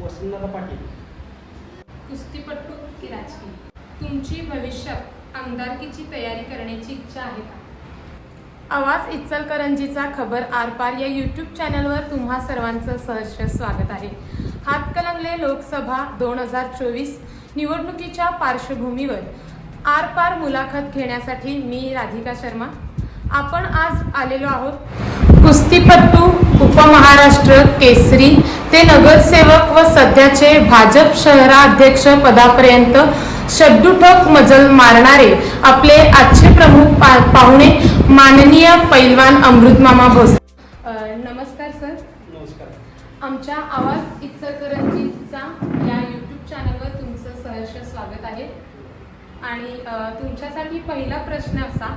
वसंतदादा पाटील. कुस्तीपटू की राजकीय तुमची भविष्यात आमदारकीची तयारी करण्याची इच्छा आहे का? आवाज इचलकरंजीचा खबर आरपार या यूट्यूब चॅनलवर तुम्हा सर्वांचं सहर्ष स्वागत आहे. हातकलंगले लोकसभा दोन हजार चोवीस निवडणुकीच्या पार्श्वभूमीवर आरपार मुलाखत घेण्यासाठी मी राधिका शर्मा. आपण आज आलेलो आहोत कुस्तीपट्टू उपमहाराष्ट्र केसरी ते नगरसेवक व सध्याचे भाजप शहराध्यक्ष पदापर्यंत शड्डूठोक मजल मारणारे आपले आजचे प्रमुख पा पाहुणे माननीय पैलवान अमृतमामा भोस नमस्कार सर. नमस्कार. आमच्या आवाज इचलकरंजीचा या यूट्यूब चॅनलवर तुमचं सहर्ष स्वागत आहे. आणि तुमच्यासाठी पहिला प्रश्न असा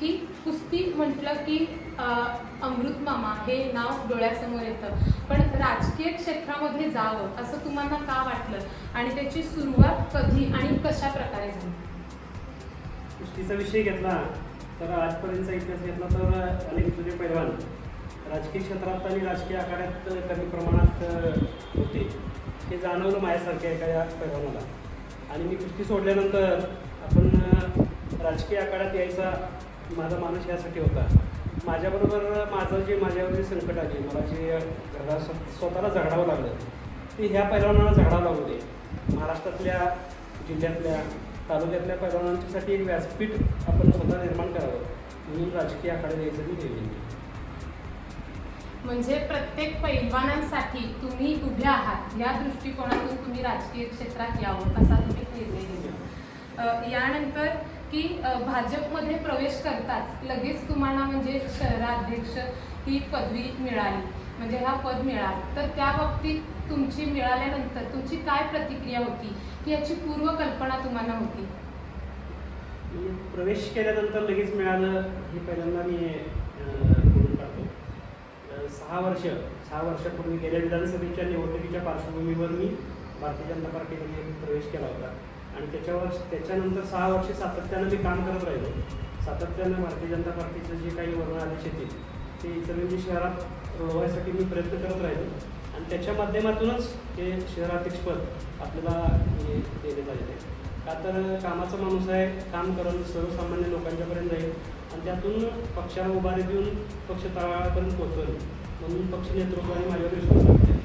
की कुस्ती म्हटलं की अमृतमामा अमृत मामा हे नाव डोळ्यासमोर येतं. पण राजकीय क्षेत्रामध्ये जावं असं तुम्हाला का वाटलं? आणि त्याची सुरुवात कधी आणि कशा प्रकारे झाली? कुस्तीचा विषय घेतला तर आजपर्यंतचा इतिहास घेतला तर अनेक जुने पैलवान राजकीय क्षेत्रात आणि राजकीय आखाड्यात कमी प्रमाणात होते. हे जाणवलं माझ्यासारख्या एका पैलवानाला. आणि मी कुस्ती सोडल्यानंतर आपण राजकीय आखाड्यात यायचा माझा माणूस यासाठी होता. माझ्याबरोबर माझं जे माझ्यावर जे संकट आले मला जे झगडा स्वतःला झगडावं लागलं ते ह्या पैलवानांना झगडावं लागू दे. महाराष्ट्रातल्या जिल्ह्यातल्या तालुक्यातल्या पैलवानांच्यासाठी एक व्यासपीठ आपण स्वतः निर्माण करावं म्हणून राजकीय आखाडे द्यायचं मी निर्णय म्हणजे प्रत्येक पैलवानांसाठी तुम्ही उभे आहात या दृष्टिकोनातून तुम्ही राजकीय क्षेत्रात यावं असा तुम्ही निर्णय घेतला. यानंतर की भाजपमध्ये प्रवेश करताच लगेच तुम्हाला म्हणजे शहराध्यक्ष ही पदवी मिळाली. म्हणजे हा पद मिळाला. तर त्या बाबतीत तुमची मिळाल्यानंतर तुमची काय प्रतिक्रिया होती? की याची पूर्वकल्पना तुम्हाला होती. प्रवेश केल्यानंतर लगेच मिळालं हे पहिल्यांदा मी बोलून सहा वर्ष सहा वर्षापूर्वी गेल्या विधानसभेच्या निवडणुकीच्या पार्श्वभूमीवर मी भारतीय जनता पार्टीमध्ये प्रवेश केला होता. आणि त्याच्यावर त्याच्यानंतर सहा वर्ष सातत्यानं मी काम करत राहिलो. सातत्यानं भारतीय जनता पार्टीचं जे काही वर्ण आदेश येतील ते इचलकरंजी शहरात रोवण्यासाठी मी प्रयत्न करत राहिलो. आणि त्याच्या माध्यमातूनच हे शहराध्यक्षपद आपल्याला हे देण्यात आलेलं आहे का तर कामाचा माणूस आहे काम करून सर्वसामान्य लोकांच्यापर्यंत जाईल आणि त्यातून पक्षाला उभारी देऊन पक्ष तळापर्यंत पोहोचवेल. म्हणून पक्ष नेतृत्वाने माझ्यावर विश्वास वाटते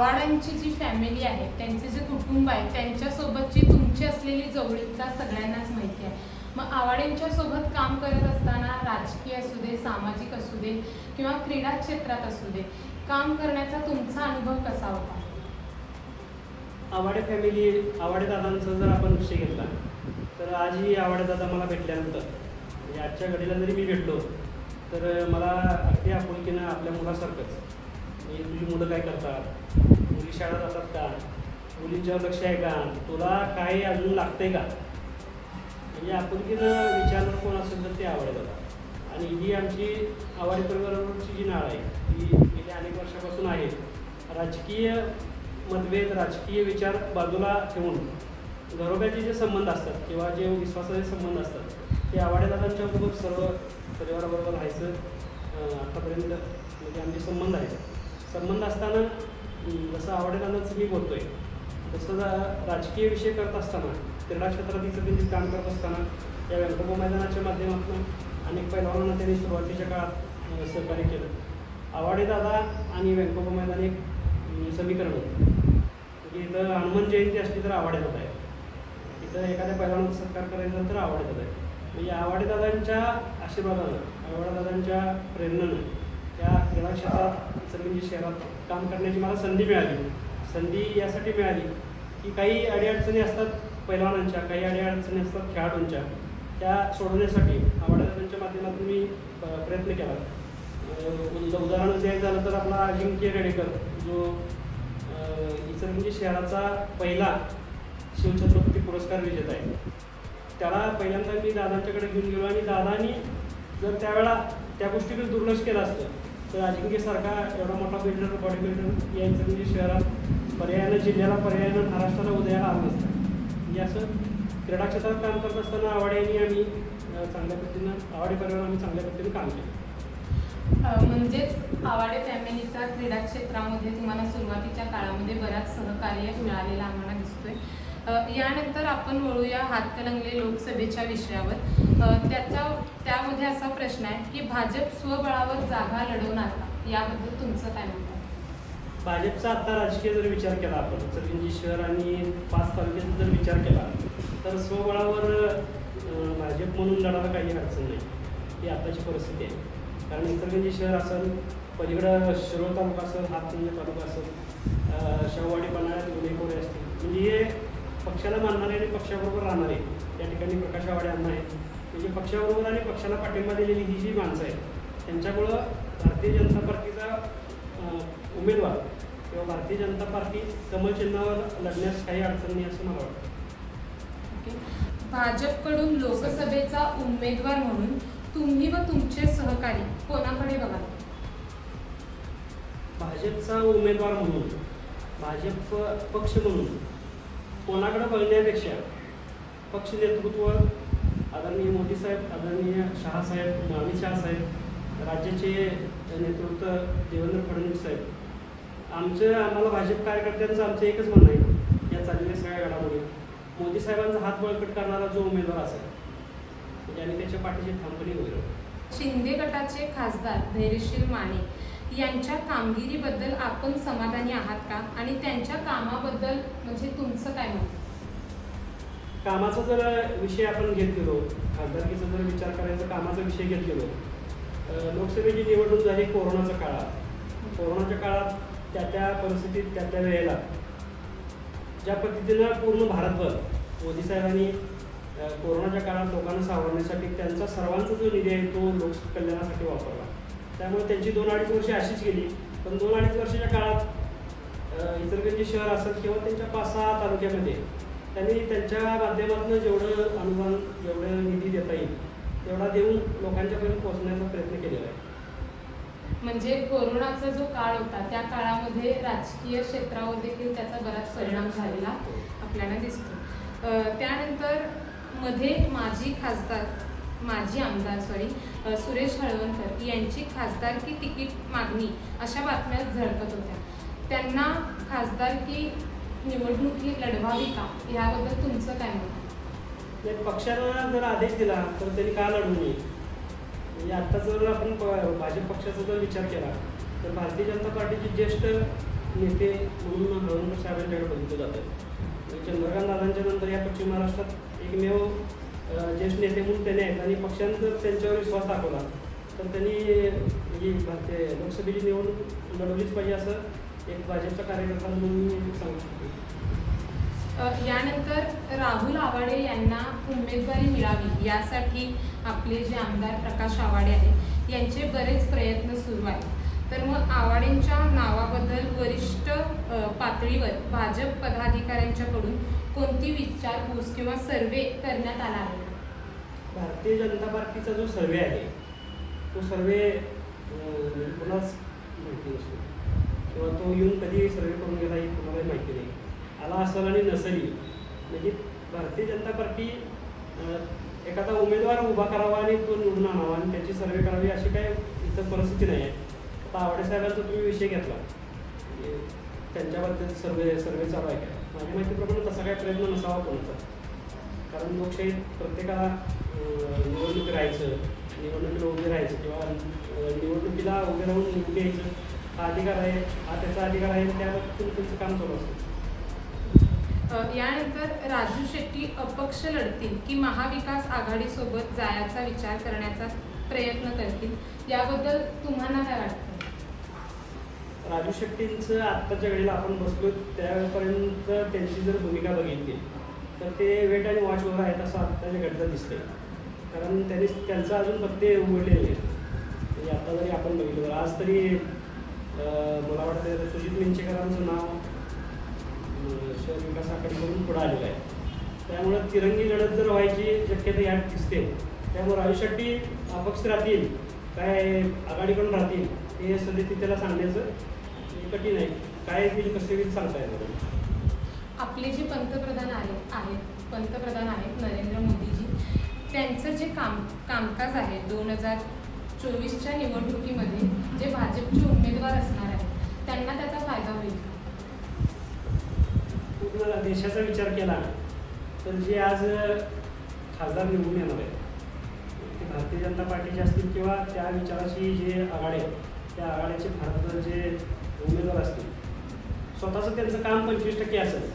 पवारांची जी फॅमिली आहे त्यांचे जे कुटुंब आहे त्यांच्यासोबतची तुमची असलेली जवळीकता सगळ्यांनाच माहिती आहे. मग आवाड्यांच्या सोबत काम करत असताना राजकीय असू दे सामाजिक असू दे किंवा क्रीडा क्षेत्रात असू दे काम करण्याचा तुमचा अनुभव कसा होता? आवाडे फॅमिली आवाडे दादांचा जर आपण विषय घेतला तर आजही आवाडे दादा मला भेटल्यानंतर म्हणजे आजच्या घडीला जरी मी भेटलो तर मला अगदी आपुलकीनं आपल्या मुलासारखंच म्हणजे तुझी मुलं काय करतात मुली शाळा जातात का? मुलींच्यावर लक्ष आहे का? तुला काही अजून लागतंय का? म्हणजे आपुलकीनं विचारणार कोण असेल तर ते आवडे आणि ही आमची आवाडी परिवाराची जी नाळ आहे ती गेल्या अनेक वर्षापासून आहे. राजकीय मतभेद राजकीय विचार बाजूला ठेवून घरोब्याचे जे संबंध असतात किंवा जे विश्वासाचे संबंध असतात ते आवाडेदादांच्या बरोबर सर्व परिवाराबरोबर राहायचं आतापर्यंत म्हणजे आमचे संबंध आहेत. संबंध असताना जसं आवाडेदादांचं मी बोलतोय. तसं जा- राजकीय विषय करत असताना क्रीडा क्षेत्रात इचलकरंजीत काम करत असताना या व्यंकटो मैदानाच्या माध्यमातून अनेक पैलवानांना त्यांनी सुरुवातीच्या काळात सहकार्य केलं. आवाडे दादा आणि व्यंकटो मैदान एक समीकरण होतं. म्हणजे इथं हनुमान जयंती असली तर आवाडे दादा आहे इथं एखाद्या पैलवानाचा सत्कार करायचा तर आवाडे दादा आहे म्हणजे आवाडे दादांच्या आशीर्वादानं आवाडे दादांच्या प्रेरणेनं त्या क्रीडा क्षेत्रात इचलकरंजी म्हणजे शहरात काम करण्याची मला संधी मिळाली. संधी यासाठी मिळाली की काही अडीअडचणी असतात पैलवानांच्या काही अडीअडचणी असतात खेळाडूंच्या त्या सोडवण्यासाठी आवाडदादांच्या माध्यमातून मी प्रयत्न केला. उदाहरण द्यायचं झालं तर आपला अजिंक्य रेडेकर जो इचलकरंजी शहराचा पहिला शिवछत्रपती पुरस्कार विजेता आहे. त्याला पहिल्यांदा मी दादांच्याकडे घेऊन गेलो आणि दादानी जर त्यावेळा त्या गोष्टीकडे दुर्लक्ष केलं असतं तर अजिंक्यसारखा एवढा मोठा बिल्डर बॉडी बिल्डर यायचं म्हणजे शहरात पर्यायानं जिल्ह्याला पर्यायानं महाराष्ट्राला उदयाला आलं नसतं. म्हणजे असं क्रीडा क्षेत्रात काम करत असताना आवाडे यांनी आम्ही चांगल्या पद्धतीनं आवाडे आम्ही चांगल्या पद्धतीने काम केलं. म्हणजेच आवाडे फॅमिलीचा क्रीडा क्षेत्रामध्ये तुम्हाला सुरुवातीच्या काळामध्ये बराच सहकार्य मिळालेला आम्हाला दिसतोय. यानंतर आपण वळूया हातकलंगले लोकसभेच्या विषयावर. त्याचा त्यामध्ये असा प्रश्न आहे की भाजप स्वबळावर जागा लढवणार का? याबद्दल तुमचं काय म्हणतं भाजपचा आता राजकीय जर विचार केला आपण इचलकरंजी म्हणजे शहर आणि पाच तालुक्याचा जर विचार केला तर स्वबळावर भाजप म्हणून लढायला काही अडचण नाही. ही आताची परिस्थिती आहे. कारण इचलकरंजी शहर असेल पलीकडं शिरोळ तालुका असेल हातकंजी तालुका असेल अं, शेववाडी पन्हाळ्यात गुन्हेखोरे असतील. म्हणजे हे पक्षाला मानणारे आणि पक्षाबरोबर राहणारे त्या ठिकाणी प्रकाश आवाडे अण्णा आहेत म्हणजे पक्षाबरोबर आणि पक्षाला पाठिंबा दिलेली ही जी माणसं आहेत त्यांच्यामुळं भारतीय जनता पार्टीचा उमेदवार किंवा भारतीय जनता पार्टी कमल चिन्हावर लढण्यास काही अडचण नाही असं मला वाटतं. भाजपकडून लोकसभेचा उमेदवार म्हणून तुम्ही व तुमचे सहकारी कोणाकडे बघाल? भाजपचा उमेदवार म्हणून भाजप पक्ष म्हणून कोणाकडे बघण्यापेक्षा पक्ष नेतृत्व आदरणीय मोदी साहेब आदरणीय शहासाहेब अमित शहासाहेब राज्याचे नेतृत्व देवेंद्र फडणवीस साहेब आमचं आम्हाला भाजप कार्यकर्त्यांचं आमचं एकच म्हणणं आहे या चाललेल्या सगळ्या घडामोडी मोदी साहेबांचा हात बळकट करणारा जो उमेदवार असेल म्हणजे त्याच्या पाठीची थांबणी वगैरे शिंदे गटाचे खासदार धैर्यशील माने यांच्या कामगिरीबद्दल आपण समाधानी आहात का? आणि त्यांच्या कामाबद्दल म्हणजे तुमचं काय मत? कामाचा जर विषय आपण घेत गेलो खासदारकीचा जर विचार करायचा कामाचा विषय घेत गेलो लोकसभेची निवडणूक झाली कोरोनाच्या काळात. कोरोनाच्या काळात त्या त्या परिस्थितीत त्या त्या वेळेला ज्या पद्धतीनं पूर्ण भारतभर मोदी साहेबांनी कोरोनाच्या काळात लोकांना सावरण्यासाठी त्यांचा सर्वांचा जो निधी आहे तो लोक कल्याणासाठी वापरला. त्यामुळे त्यांची दोन अडीच वर्षे अशीच गेली. पण दोन अडीच वर्षाच्या काळात इचलकरंजी शहर असेल किंवा त्यांच्या पाच सहा तालुक्यामध्ये त्यांनी त्यांच्या माध्यमातून जेवढं अनुदान जेवढं निधी देता येईल तेवढा देऊन लोकांच्यापर्यंत पोहोचण्याचा प्रयत्न केलेला आहे. म्हणजे कोरोनाचा जो काळ होता त्या काळामध्ये राजकीय क्षेत्रावर देखील त्याचा बराच परिणाम झालेला आपल्याला दिसतो. त्यानंतरमध्ये माजी खासदार माजी आमदार सॉरी सुरेश हळवणकर यांची खासदारकी तिकीट मागणी अशा बातम्या झळकत होत्या. त्यांना खासदारकी निवडणुकी लढवावी का? याबद्दल तुमचं काय मत आहे? पक्षानं जर आदेश दिला तर त्यांनी का लढू नये? म्हणजे आत्ता जर आपण भाजप पक्षाचा जर विचार केला तर भारतीय जनता पार्टीचे ज्येष्ठ नेते म्हणून हळवणकर साहेबांच्याकडे बघितलं जातं. चंद्रकांत दादांच्या नंतर या पश्चिम महाराष्ट्रात एकमेव ज्येष्ठ नेते म्हणून त्यांनी आहेत आणि पक्षानं जर त्यांच्यावर विश्वास दाखवला तर त्यांनी ही भारतीय लोकसभेची निवडणूक लढवलीच पाहिजे असं एक भाजपचा कार्यकर्ता म्हणून मी सांगू शकतो. यानंतर राहुल आवाडे यांना उमेदवारी मिळावी यासाठी आपले जे आमदार प्रकाश आवाडे आहेत यांचे बरेच प्रयत्न सुरू आहेत. तर मग आवाडेंच्या नावाबद्दल वरिष्ठ पातळीवर भाजप पदाधिकाऱ्यांच्याकडून कोणती विचारपूस किंवा सर्वे करण्यात आला आहे? भारतीय जनता पार्टीचा जो सर्वे आहे तो सर्वे कुणाच माहिती नसतो. किंवा तो येऊन कधी सर्वे करून गेला ही कुणालाही माहिती नाही. आला असेल आणि नसेलही म्हणजे भारतीय जनता पार्टी एखादा उमेदवार उभा करावा आणि तो निवडून आणावा आणि त्याची सर्वे करावी अशी काय इथं परिस्थिती नाही आहे. आता आवडेसाहेबांचा तुम्ही विषय घेतला. म्हणजे त्यांच्याबद्दल सर्वे सर्वे चालू आहे. काय माझ्या माहितीप्रमाणे तसा काय प्रयत्न नसावा कोणाचा. कारण लोकशाही प्रत्येकाला निवडणूक राहायचं निवडणुकीला उभे राहायचं किंवा निवडणुकीला उभे राहून निवडून यायचं. हा अधिकार आहे हा त्याचा अधिकार आहे त्याबाबतीत त्यांचं काम चालू असतं. यानंतर राजू शेट्टी अपक्ष लढतील की महाविकास आघाडीसोबत जायचा विचार करण्याचा प्रयत्न करतील? याबद्दल तुम्हाला काय वाटतं? राजू शेट्टींचं आत्ताच्या घडीला आपण बसलो त्यापर्यंत त्यांची जर भूमिका बघितली तर ते वेट आणि वॉचवर आहेत असं आत्ताच्या घडीला दिसतंय. कारण त्यांनी त्यांचं अजून पत्ते उघडलेले. नाहीत म्हणजे आता जरी आपण बघितलं तर आज तरी मला वाटतं सुजित मिंचेकरांचं नाव शहर विकास आघाडीकडून पुढं आलेलं आहे. त्यामुळं तिरंगी लढत जर व्हायची शक्यता यात दिसते. त्यामुळे राजू शेट्टी अपक्ष राहतील काय आघाडीकडून राहतील हे सध्या सांगण्याचं हे कठीण आहे. काय होईल कसे होईल सांगता येणार आपले जे पंतप्रधान आहेत आहेत पंतप्रधान आहेत नरेंद्र मोदीजी त्यांचं जे काम कामकाज आहे दोन हजार चोवीसच्या निवडणुकीमध्ये जे भाजपचे उमेदवार असणार आहेत त्यांना त्याचा फायदा होईल पूर्ण देशाचा विचार केला तर जे आज खासदार निवडून येणार आहेत ते भारतीय जनता पार्टीचे असतील किंवा त्या विचाराशी जे आघाडी आहेत त्या आघाड्याचे भारत जे उमेदवार असतील स्वतःचं त्यांचं काम पंचवीस टक्के असेल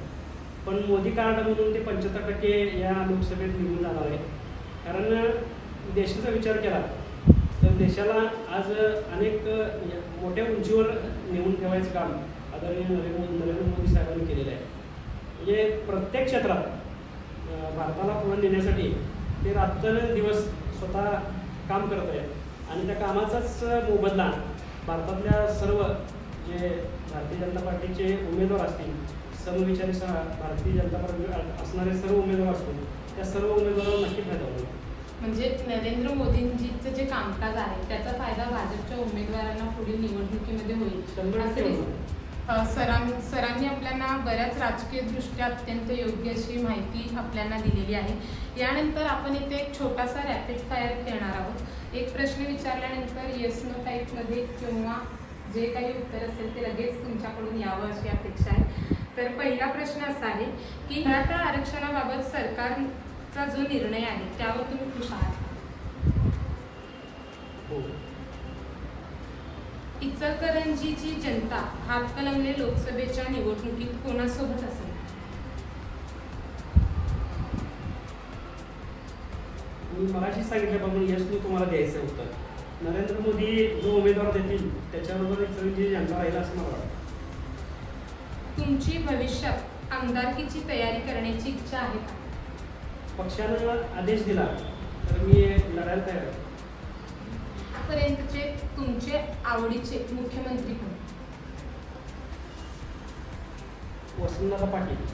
पण मोदी कार्ड म्हणून ते पंच्याहत्तर टक्के या लोकसभेत निवडून जाणार आहे कारण देशाचा विचार केला तर देशाला आज अनेक मोठ्या उंचीवर नेऊन ठेवायचं काम आदरणीय नरेंद्र मोदी नरेंद्र मोदी साहेबांनी केलेलं आहे. म्हणजे प्रत्येक क्षेत्रात भारताला पुढे नेण्यासाठी ते रात्रदिवस स्वतः काम करत आहेत. आणि त्या कामाचाच मोबदला भारतातल्या सर्व जे भारतीय जनता पार्टीचे उमेदवार असतील सह भारतीय जनता पार्टी असणारे सर्व उमेदवार असतील त्या सर्व उमेदवारांना नक्की फायदा होईल. म्हणजे नरेंद्र मोदींजीचं जे कामकाज आहे त्याचा फायदा भाजपच्या उमेदवारांना पुढील निवडणुकीमध्ये होईल. सरां सरांनी आपल्याला बऱ्याच राजकीय दृष्ट्या अत्यंत योग्य अशी माहिती आपल्याला दिलेली आहे. यानंतर आपण इथे एक छोटासा रॅपिड फायर खेळणार आहोत. एक प्रश्न विचारल्यानंतर येस नो टाईपमध्ये किंवा जे काही उत्तर असेल ते लगेच तुमच्याकडून यावं अशी अपेक्षा आहे. तर पहिला प्रश्न असा आहे की मराठा आरक्षणाबाबत सरकारचा जो निर्णय आहे त्यावर तुम्ही खुश आहात? हो. इचलकरंजीची जनता हातकलंगले लोकसभेच्या निवडणुकीत कोणासोबत असेल? मी मगाशी सांगितल्याप्रमाणे यश मी तुम्हाला द्यायचं उत्तर नरेंद्र मोदी जो उमेदवार देतील त्याच्याबरोबर सगळी जनता राहील असं मला वाटतं. तुमची भविष्यात आमदारकीची तयारी करण्याची इच्छा आहे का? पक्षानं आदेश दिला तर मी लढायला तयार आहे. आतापर्यंतचे तुमचे आवडीचे मुख्यमंत्री कोण? वसंतदादा पाटील.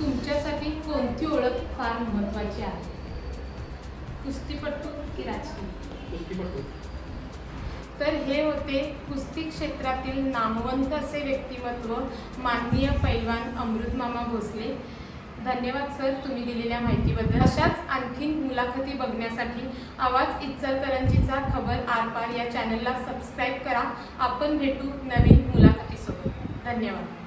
तुमच्यासाठी कोणती ओळख फार महत्वाची आहे? कुस्तीपटू की राजकीय? कुस्तीपटू. तर हे होते कुस्ती क्षेत्रातील नामवंत असे व्यक्तिमत्व माननीय पैलवान अमृतमामा भोसले. धन्यवाद सर तुम्ही दिलेल्या माहितीबद्दल. अशाच आणखीन मुलाखती बघण्यासाठी आवाज इचलकरंजीचा खबर आरपार या चॅनलला सबस्क्राईब करा. आपण भेटू नवीन मुलाखतीसोबत. धन्यवाद.